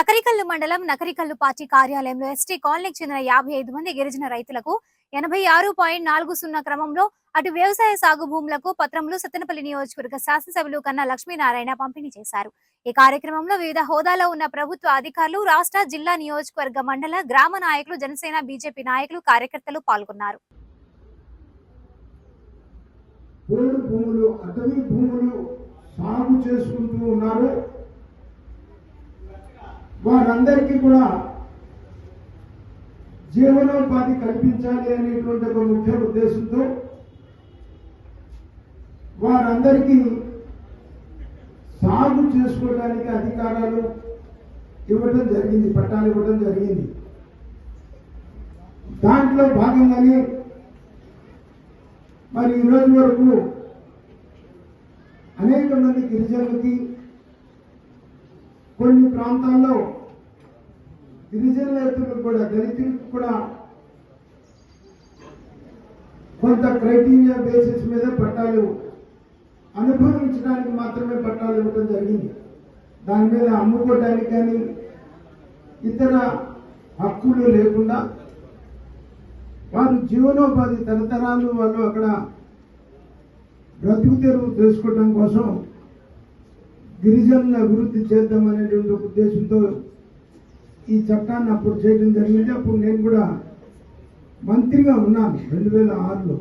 నకరికల్లు మండలం నకరికల్లు పార్టీ కార్యాలయంలో ఎస్టీ కాలనీకి చెందిన యాభై ఐదు మంది గిరిజన రైతులకు ఎనభై ఆరు పాయింట్ నాలుగు సున్నా క్రమంలో అటు వ్యవసాయ సాగు భూములకు పత్రములు సత్తెనపల్లి నియోజకవర్గ శాసనసభ్యులు కన్నా లక్ష్మీనారాయణ పంపిణీ చేశారు. ఈ కార్యక్రమంలో వివిధ హోదాలో ఉన్న ప్రభుత్వ అధికారులు రాష్ట్ర జిల్లా నియోజకవర్గ మండల గ్రామ నాయకులు జనసేన బీజేపీ నాయకులు కార్యకర్తలు పాల్గొన్నారు. భూములు అటవీ భూములు సాగు చేసుకుంటూ ఉన్నారు. వారందరికీ కూడా జీవనోపాధి కల్పించాలి అనేటువంటి ఒక ముఖ్య ఉద్దేశంతో వారందరికీ సాగు చేసుకోవడానికి అధికారాలు ఇవ్వడం జరిగింది పట్టాలు ఇవ్వడం జరిగింది. దాంట్లో భాగంగానే మరి ఈరోజు రోజు వరకు అనేక మంది గిరిజనులకి కొన్ని ప్రాంతాల్లో గిరిజనులకు కూడా దళితులకు కూడా కొంత క్రైటీరియా బేసిస్ మీద పట్టాలు అనుభవించడానికి మాత్రమే పట్టాలు ఇవ్వడం జరిగింది. దాని మీద అమ్ముకోవడానికి కానీ ఇతర హక్కులు లేకుండా వారు జీవనోపాధి తరతరాలు వాళ్ళు అక్కడ బ్రతుకు తెరువు తెలుసుకోవడం కోసం గిరిజనుల అభివృద్ధి చేద్దామనేటువంటి అనేటువంటి ఉద్దేశంతో ఈ చట్టాన్ని అప్పుడు చేయడం జరిగింది. అప్పుడు నేను కూడా మంత్రిగా ఉన్నాను. రెండు వేల ఆరులో.